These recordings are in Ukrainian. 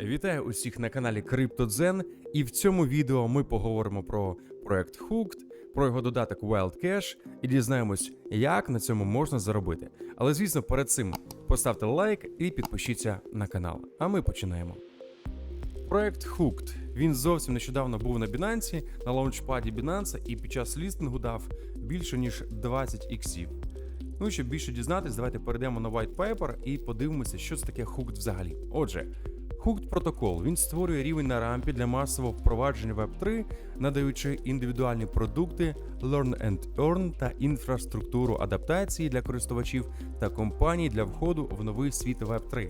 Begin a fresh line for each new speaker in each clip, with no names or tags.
Вітаю усіх на каналі CryptoZen, і в цьому відео ми поговоримо про проект Hooked, про його додаток Wild Cash і дізнаємось, як на цьому можна заробити. Але звісно, перед цим поставте лайк і підпишіться на канал. А ми починаємо. Проект Hooked. Він зовсім нещодавно був на Binance, на лаунчпаді Binance і під час лістингу дав більше ніж 20 іксів. Ну і щоб більше дізнатись, давайте перейдемо на white paper і подивимося, що це таке Hooked взагалі. Отже, Hooked протокол він створює рівень на рампі для масового впровадження Web3, надаючи індивідуальні продукти, Learn and Earn та інфраструктуру адаптації для користувачів та компаній для входу в новий світ Web3.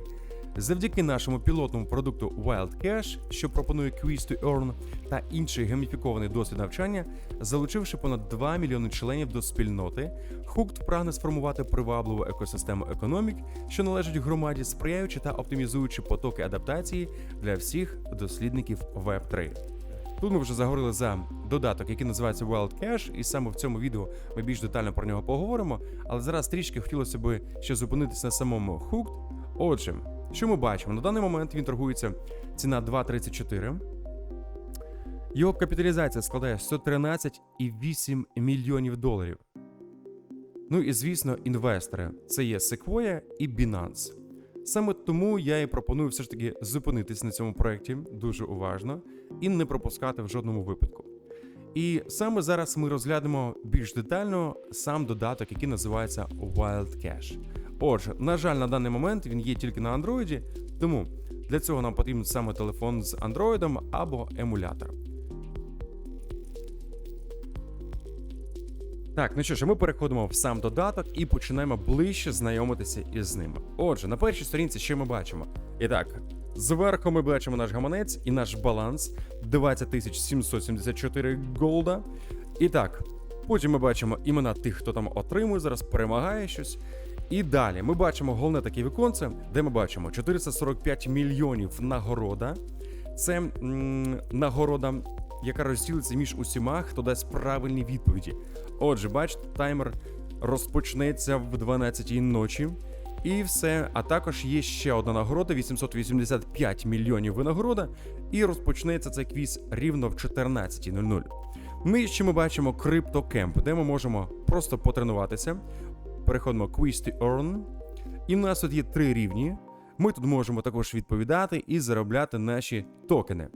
Завдяки нашому пілотному продукту Wild Cash, що пропонує Quiz to Earn та інший гейміфікований досвід навчання, залучивши понад 2 мільйони членів до спільноти, Hooked прагне сформувати привабливу екосистему економік, що належить громаді, сприяючи та оптимізуючи потоки адаптації для всіх дослідників Web3. Тут ми вже заговорили за додаток, який називається Wild Cash, і саме в цьому відео ми більш детально про нього поговоримо. Але зараз трішки хотілося б ще зупинитися на самому Hooked. Отже, що ми бачимо? На даний момент він торгується ціна 2,34. Його капіталізація складає 113,8 мільйонів доларів. Ну і звісно, інвестори це є Sequoia і Binance. Саме тому я і пропоную все ж таки зупинитись на цьому проєкті дуже уважно і не пропускати в жодному випадку. І саме зараз ми розглянемо більш детально сам додаток, який називається Wild Cash. Отже, на жаль, на даний момент він є тільки на Android, тому для цього нам потрібен саме телефон з Android або емулятор. Так, ну що ж, ми переходимо в сам додаток і починаємо ближче знайомитися із ними. Отже, на першій сторінці що ми бачимо? І так, зверху ми бачимо наш гаманець і наш баланс 20 774 голда. І так, потім ми бачимо імена тих, хто там отримує, зараз перемагає щось. І далі ми бачимо головне таке віконце, де ми бачимо 445 мільйонів нагорода. Це м, нагорода, яка розділиться між усіма, хто дасть правильні відповіді. Отже, бачите, таймер розпочнеться в 12-й ночі. І все. А також є ще одна нагорода: 885 мільйонів винагорода. І розпочнеться цей квіз рівно в 14.00. Нижче ми бачимо CryptoCamp, де ми можемо просто потренуватися. Переходимо Quiz Earn. І в нас тут є три рівні. Ми тут можемо також відповідати і заробляти наші токени.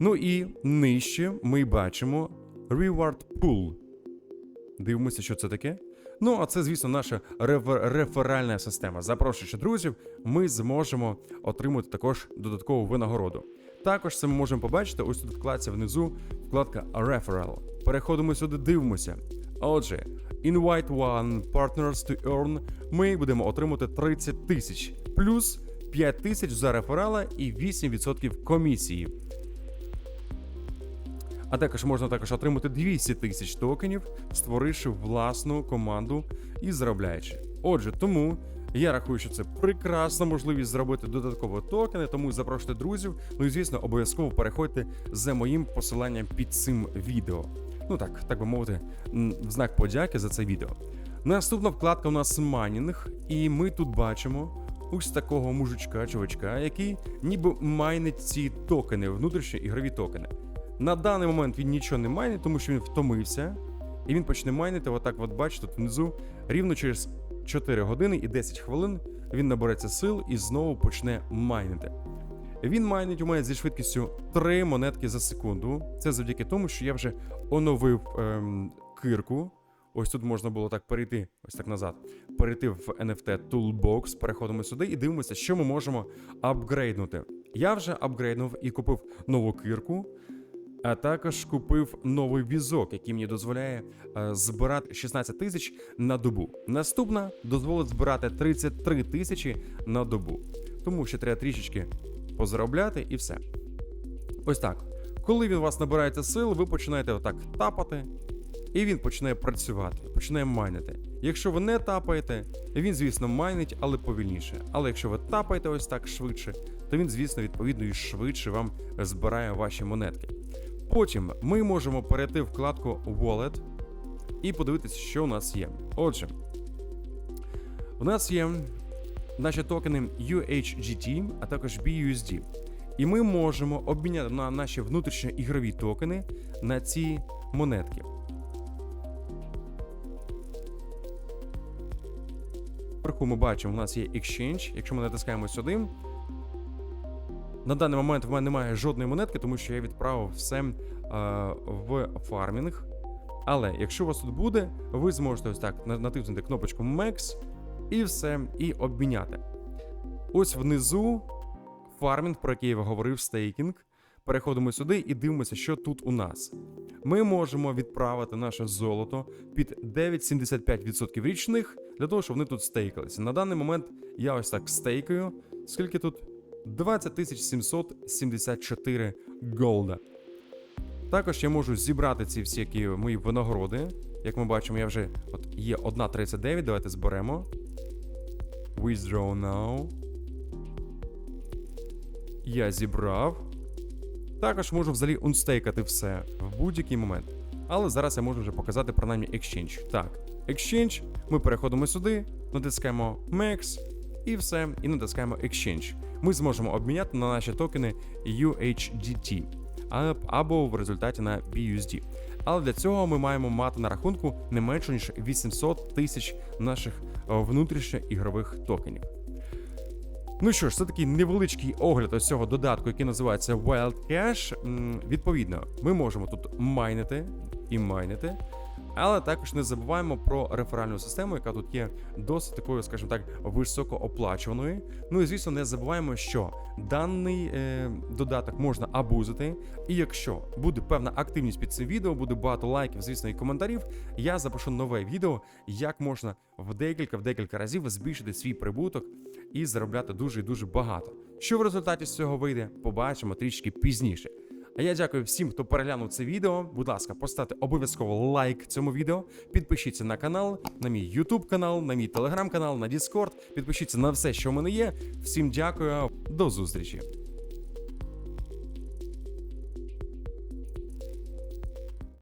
Ну і нижче ми бачимо Reward Pool. Дивимося, що це таке. Ну, а це, звісно, наша рефер- реферальна система. Запрошуючи друзів, ми зможемо отримати також додаткову винагороду. Також це ми можемо побачити ось тут вкладці внизу, вкладка Referral. Переходимо сюди, дивимося. Отже, Invite One Partners to Earn ми будемо отримати 30 тисяч плюс 5 тисяч за реферала і 8% комісії. А також можна також отримати 200 тисяч токенів, створивши власну команду і заробляючи. Отже, тому я рахую, що це прекрасна можливість зробити додаткові токени, тому запрошуйте друзів. Ну і звісно, обов'язково переходьте за моїм посиланням під цим відео. Ну так, так би мовити, в знак подяки за це відео. Наступна вкладка у нас майнінг, і ми тут бачимо ось такого мужичка, чувачка, який ніби майнить ці токени, внутрішні ігрові токени. На даний момент він нічого не майнить, тому що він втомився, і він почне майнити, отак, от бачите, тут внизу, рівно через 4 години і 10 хвилин він набереться сил і знову почне майнити. Він майнить у мене зі швидкістю 3 монетки за секунду. Це завдяки тому, що я вже оновив ем, кирку. Ось тут можна було так перейти, ось так назад, перейти в NFT Toolbox, переходимо сюди і дивимося, що ми можемо апгрейднути. Я вже апгрейднув і купив нову кирку, а також купив новий візок, який мені дозволяє е, збирати 16 тисяч на добу. Наступна дозволить збирати 33 тисячі на добу. Тому ще треба трішечки позаробляти і все. Ось так. Коли він вас набирається сил, ви починаєте отак тапати, і він починає працювати, починає майнити. Якщо ви не тапаєте, він, звісно, майнить, але повільніше. Але якщо ви тапаєте ось так швидше, то він, звісно, відповідно і швидше вам збирає ваші монетки. Потім ми можемо перейти в вкладку Wallet і подивитися, що у нас є. Отже, у нас є наші токени UHGT, а також BUSD. І ми можемо обміняти на наші внутрішні ігрові токени на ці монетки. Вверху ми бачимо, у нас є Exchange. Якщо ми натискаємо сюди, на даний момент в мене немає жодної монетки, тому що я відправив все е, в фармінг. Але якщо у вас тут буде, ви зможете ось так натиснути кнопочку Max і все, і обміняти. Ось внизу фармінг, про який я говорив, стейкінг. Переходимо сюди і дивимося, що тут у нас. Ми можемо відправити наше золото під 9,75% річних для того, щоб вони тут стейкалися. На даний момент я ось так стейкаю. Скільки тут? 20 774 голда. Також я можу зібрати ці всі мої винагороди. Як ми бачимо, я вже от є 1.39. Давайте зберемо. Withdraw now. Я зібрав. Також можу взагалі унстейкати все в будь-який момент. Але зараз я можу вже показати принаймні Exchange. Так, Exchange, ми переходимо сюди, натискаємо Max і все, і натискаємо Exchange. Ми зможемо обміняти на наші токени UHDT або в результаті на BUSD. Але для цього ми маємо мати на рахунку не менше ніж 800 тисяч наших е, внутрішньоігрових токенів. Ну що ж, це такий невеличкий огляд ось цього додатку, який називається Wild Cash. Відповідно, ми можемо тут майнити і майнити. Але також не забуваємо про реферальну систему, яка тут є досить такою, скажімо так, високооплачуваною. Ну і звісно, не забуваємо, що даний е, додаток можна абузити. І якщо буде певна активність під цим відео, буде багато лайків, звісно, і коментарів. Я запишу нове відео, як можна в декілька в декілька разів збільшити свій прибуток і заробляти дуже і дуже багато. Що в результаті з цього вийде, побачимо трішки пізніше. А я дякую всім, хто переглянув це відео. Будь ласка, поставте обов'язково лайк цьому відео. Підпишіться на канал, на мій YouTube канал, на мій телеграм канал, на Discord. Підпишіться на все, що в мене є. Всім дякую, до зустрічі.